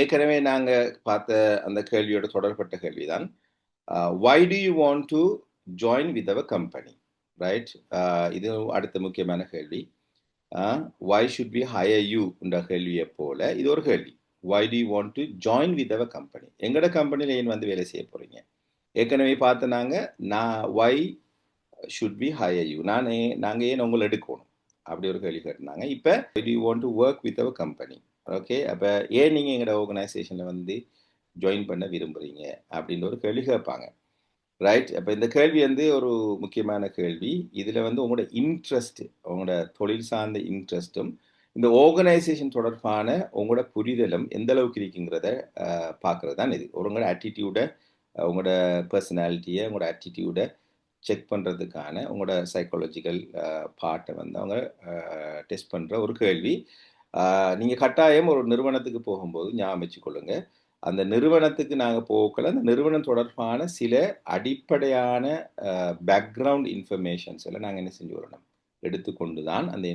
ஏற்கனவே நாங்கள் பார்த்த அந்த கேள்வியோட தொடர்பட்ட கேள்விதான். Why do you want to join with our company right இது அடுத்த முக்கியமான கேள்வி. Why should be hire you என்ற கேள்வியை போல இது ஒரு கேள்வி. Why do you want to join with our company எங்களோட கம்பெனியில் ஏன் வந்து வேலை செய்ய போகிறீங்க ஏற்கனவே பார்த்தனாங்க நாங்கள் நான் why should be hire you நான் நாங்கள் ஏன் உங்களை எடுக்கணும்? அப்படி ஒரு கேள்வி கேட்டிருந்தாங்க. இப்போ do you want to work with our company okay அப்போ ஏன் நீங்கள் எங்களோட ஆர்கனைசேஷனில் வந்து ஜாயின் பண்ண விரும்புகிறீங்க அப்படின்ற ஒரு கேள்வி கேட்பாங்க ரைட் அப்போ இந்த கேள்வி வந்து ஒரு முக்கியமான கேள்வி. இதில் வந்து உங்களோட இன்ட்ரெஸ்ட் உங்களோட தொழில் சார்ந்த இன்ட்ரெஸ்ட்டும் இந்த ஆர்கனைசேஷன் தொடர்பான உங்களோட புரிதலும் எந்த அளவுக்கு இருக்குங்கிறத பார்க்குறது தான் இது. உங்களோட ஆட்டிடியூடை உங்களோட பர்சனாலிட்டியை உங்களோட ஆட்டிடியூடை செக் பண்ணுறதுக்கான உங்களோட சைக்காலஜிக்கல் பாட்டை வந்து அவங்க டெஸ்ட் பண்ணுற ஒரு கேள்வி. நீங்கள் கட்டாயம் ஒரு நிறுவனத்துக்கு போகும்போது ஞாபகம் வச்சுக்கொள்ளுங்க. அந்த நிறுவனத்துக்கு நாங்கள் போகல. அந்த நிறுவனம் தொடர்பான சில அடிப்படையான பேக்ரவுண்ட் இன்ஃபர்மேஷன்ஸ் எல்லாம் நாங்கள் என்ன செஞ்சு வரணும் எடுத்துக்கொண்டு தான் அந்த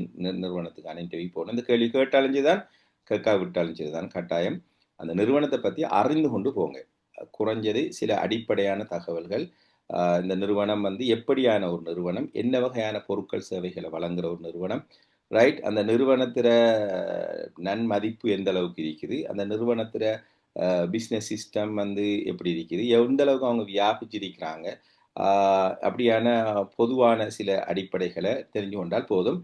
நிறுவனத்துக்கான இன்டர்வியூ போகணும். இந்த கேள்வி கேட்டாலும் தான் கேட்கா விட்டாலும் தான் கட்டாயம் அந்த நிறுவனத்தை பற்றி அறிந்து கொண்டு போங்க. குறைஞ்சது சில அடிப்படையான தகவல்கள் இந்த நிறுவனம் வந்து எப்படியான ஒரு நிறுவனம் என்ன வகையான பொருட்கள் சேவைகளை வழங்குகிற ஒரு நிறுவனம் ரைட் அந்த நிறுவனத்தில் நன்மதிப்பு எந்த அளவுக்கு இருக்குது? அந்த நிறுவனத்தில் பிஸ்னஸ் சிஸ்டம் வந்து எப்படி இருக்குது? எந்த அளவுக்கு அவங்க வியாபிச்சிருக்கிறாங்க? அப்படியான பொதுவான சில அடிப்படைகளை தெரிஞ்சு கொண்டால் போதும்.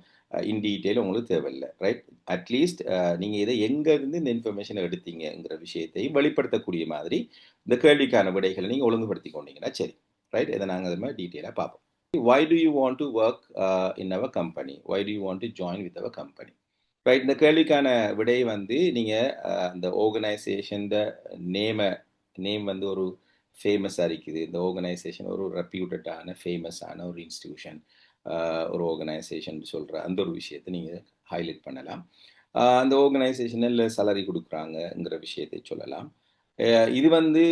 இன் டீட்டெயில் உங்களுக்கு தேவையில்லை. ரைட் அட்லீஸ்ட் நீங்கள் இதை எங்கேருந்து இந்த இன்ஃபர்மேஷனை எடுத்தீங்கிற விஷயத்தையும் வெளிப்படுத்தக்கூடிய மாதிரி இந்த கேள்விக்கான விடைகளை நீங்கள் ஒழுங்குபடுத்தி கொண்டீங்கன்னா சரி. ரைட் இதை நாங்கள் அது மாதிரி டீட்டெயிலாக பார்ப்போம். Why do you want to work uh, in our company? Why do you want to join with our company? Right இந்த கேள்விக்கான விடை வந்து நீங்கள் அந்த ஆர்கனைசேஷன் நேமை நேம் வந்து ஒரு ஃபேமஸாக இருக்குது. இந்த ஆர்கனைசேஷன் ஒரு ரெப்யூட்டடான ஃபேமஸான ஒரு இன்ஸ்டியூஷன் ஒரு ஆர்கனைசேஷன் சொல்கிற அந்த ஒரு விஷயத்தை நீங்கள் ஹைலைட் பண்ணலாம். அந்த ஆர்கனைசேஷனில் சேலரி கொடுக்குறாங்கங்கிற விஷயத்தை சொல்லலாம். இது வந்து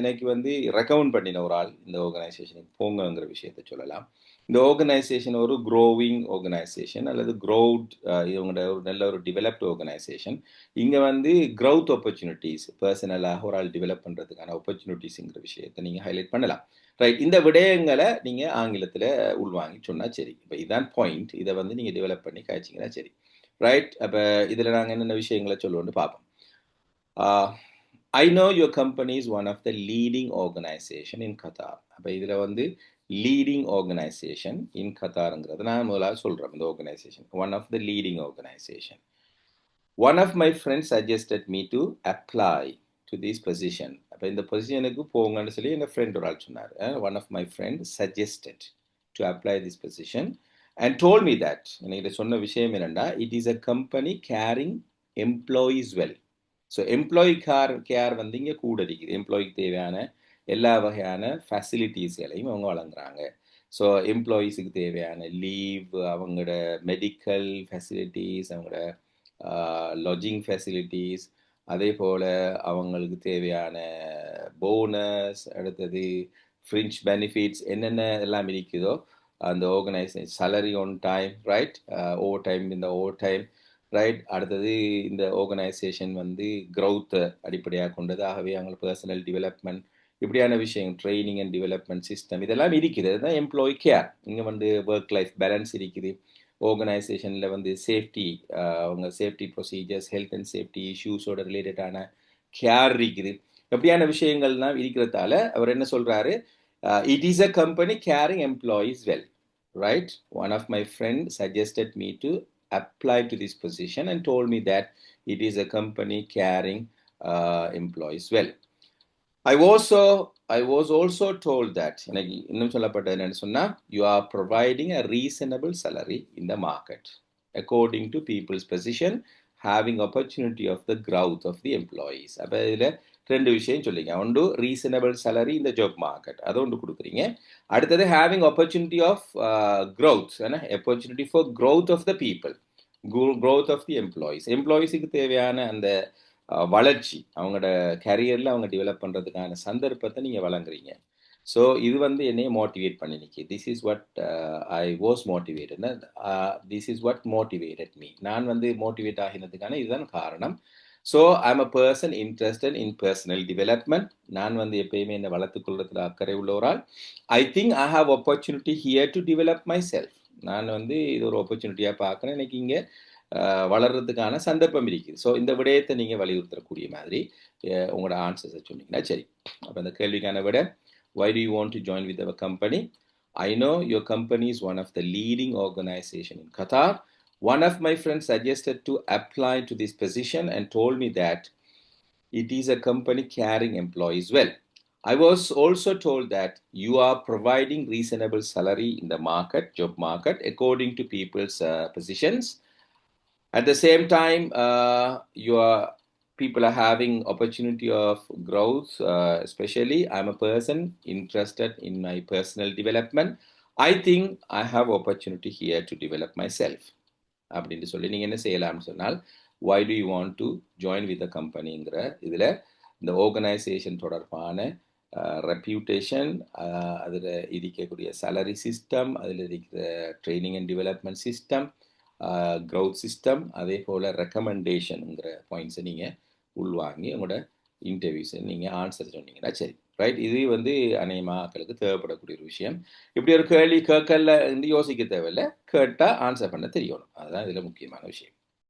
எனக்கு வந்து ரெக்கமெண்ட் பண்ணின ஒரு ஆள் இந்த ஆர்கனைசேஷனுக்கு போங்கங்கிற விஷயத்த சொல்லலாம். இந்த ஆர்கனைசேஷன் ஒரு க்ரோவிங் ஆர்கனைசேஷன் அல்லது க்ரௌட் இவங்களோட ஒரு நல்ல ஒரு டெவலப்டு ஆர்கனைசேஷன் இங்கே வந்து க்ரௌத் ஆப்பர்ச்சுனிட்டிஸ் பர்சனலாக ஒரு ஆள் டெவலப் பண்ணுறதுக்கான ஆப்பர்ச்சுனிட்டிஸுங்கிற விஷயத்தை நீங்கள் ஹைலைட் பண்ணலாம். ரைட் இந்த விடயங்களை நீங்கள் ஆங்கிலத்தில் உள்வாங்கி சொன்னால் சரி. இப்போ இதான் பாயிண்ட் இதை வந்து நீங்கள் டெவலப் பண்ணி காய்ச்சிங்கன்னா சரி. ரைட் அப்போ இதில் நாங்கள் என்னென்ன விஷயங்களை சொல்லுவோன்னு பார்ப்போம். I know your company is one of the leading organisation in Qatar அப்போ இதில் வந்து லீடிங் ஆர்கனைசேஷன் இன் கத்தாருங்கிறது நான் முதலாக சொல்கிறேன் இந்த organisation one of the leading organisation one of my friends suggested me to apply to this position அப்போ இந்த பொசிஷனுக்கு போங்கன்னு சொல்லி என் ஃப்ரெண்ட் ஒரு ஆள் சொன்னார். One of my friend suggested to apply this position and told me that எனக்கு சொன்ன விஷயம் என்னென்னா it is a company caring employees well so employee car care வந்து இங்கே கூட இருக்குது எம்ப்ளாய்க்கு தேவையான எல்லா வகையான ஃபெசிலிட்டிஸ்களையும் அவங்க வழங்குறாங்க. ஸோ எம்ப்ளாயீஸுக்கு தேவையான லீவ் அவங்களோட மெடிக்கல் ஃபெசிலிட்டிஸ் அவங்களோட லாட்ஜிங் ஃபெசிலிட்டிஸ் அதே போல் அவங்களுக்கு தேவையான போனஸ் அடுத்தது ஃப்ரிஞ்ச் பெனிஃபிட்ஸ் என்னென்ன எல்லாம் இருக்குதோ அந்த organisation salary on time right over time இந்த ஓவர் டைம் ரைட் அடுத்தது இந்த ஆர்கனைசேஷன் வந்து க்ரௌத்தை அடிப்படையாக கொண்டது. ஆகவே அவங்க பர்சனல் டெவலப்மெண்ட் இப்படியான விஷயம் ட்ரைனிங் அண்ட் டெவலப்மெண்ட் சிஸ்டம் இதெல்லாம் இருக்குது. அதுதான் எம்ப்ளாயி கேர் இங்கே வந்து ஒர்க் லைஃப் பேலன்ஸ் இருக்குது. ஆர்கனைசேஷனில் வந்து சேஃப்டி அவங்க safety procedures health and safety இஷ்யூஸோட ரிலேட்டடான கேர் இருக்குது. எப்படியான விஷயங்கள்லாம் இருக்கிறதால அவர் என்ன சொல்கிறாரு it is a company caring employees well right one of my friend suggested me to applied to this position and told me that it is a company carrying uh, employees well. I also I was also told that you are providing a reasonable salary in the market according to people's position having opportunity of the growth of the employees ரெண்டு விஷயம் சொல்லிங்க ஒன்று reasonable salary இந்த job market அதை ஒன்று கொடுக்குறீங்க அடுத்தது having opportunity of growth ஏன்னா opportunity for growth of the people growth of the employees எம்ப்ளாயீஸுக்கு தேவையான அந்த வளர்ச்சி அவங்களோட கரியரில் அவங்க டெவலப் பண்ணுறதுக்கான சந்தர்ப்பத்தை நீங்கள் வழங்குறீங்க. ஸோ இது வந்து என்னையே மோட்டிவேட் பண்ணி நிற்கி this is what I was motivated this is what motivated me நான் வந்து மோட்டிவேட் ஆகினதுக்கான இதுதான் காரணம். So I'm a person interested in personal development நான் வந்து எப்பயுமே என்னை வளர்த்துக்கொள்றதுல அக்கறை உள்ளவரால் I think I have opportunity here to develop myself நான் வந்து இது ஒரு ஆப்பர்ச்சுனிட்டியாக பார்க்குறேன் எனக்கு இங்கே வளர்றதுக்கான சந்தர்ப்பம் இருக்குது ஸோ இந்த விடயத்தை நீங்கள் வலியுறுத்தக்கூடிய மாதிரி உங்களோட ஆன்சர்ஸை சொன்னீங்கன்னா சரி அப்போ அந்த கேள்விக்கான விட why do you want to join with our company I know your company is one of the leading organisation in Qatar One of my friends suggested to apply to this position and told me that it is a company carrying employees well. I was also told that you are providing reasonable salary in the market, job market, according to people's uh, positions. At the same time, uh, your people are having opportunity of growth uh, especially i'm a person interested in my personal development i think i have opportunity here to develop myself அப்படின்னு சொல்லி நீங்கள் என்ன செய்யலாம்னு சொன்னால் why do you want to join with a கம்பெனிங்கிற இதில் இந்த organisation தொடர்பான reputation அதில் இருக்கக்கூடிய சேலரி சிஸ்டம் அதில் இருக்கிற training and development system growth system அதே போல் ரெக்கமெண்டேஷனுங்கிற பாயிண்ட்ஸை நீங்கள் உள்வாங்கி உங்களோட இன்டர்வியூஸை நீங்கள் ஆன்சர் சொன்னீங்கன்னா சரி ரைட் இது வந்து அநேகமாக மக்களுக்கு தேவைப்படக்கூடிய ஒரு விஷயம். இப்படி ஒரு கேள்வி கேட்கல யோசிக்க தேவையில்லை. கேட்டால் ஆன்சர் பண்ண தெரியணும். அதுதான் இதில் முக்கியமான விஷயம்.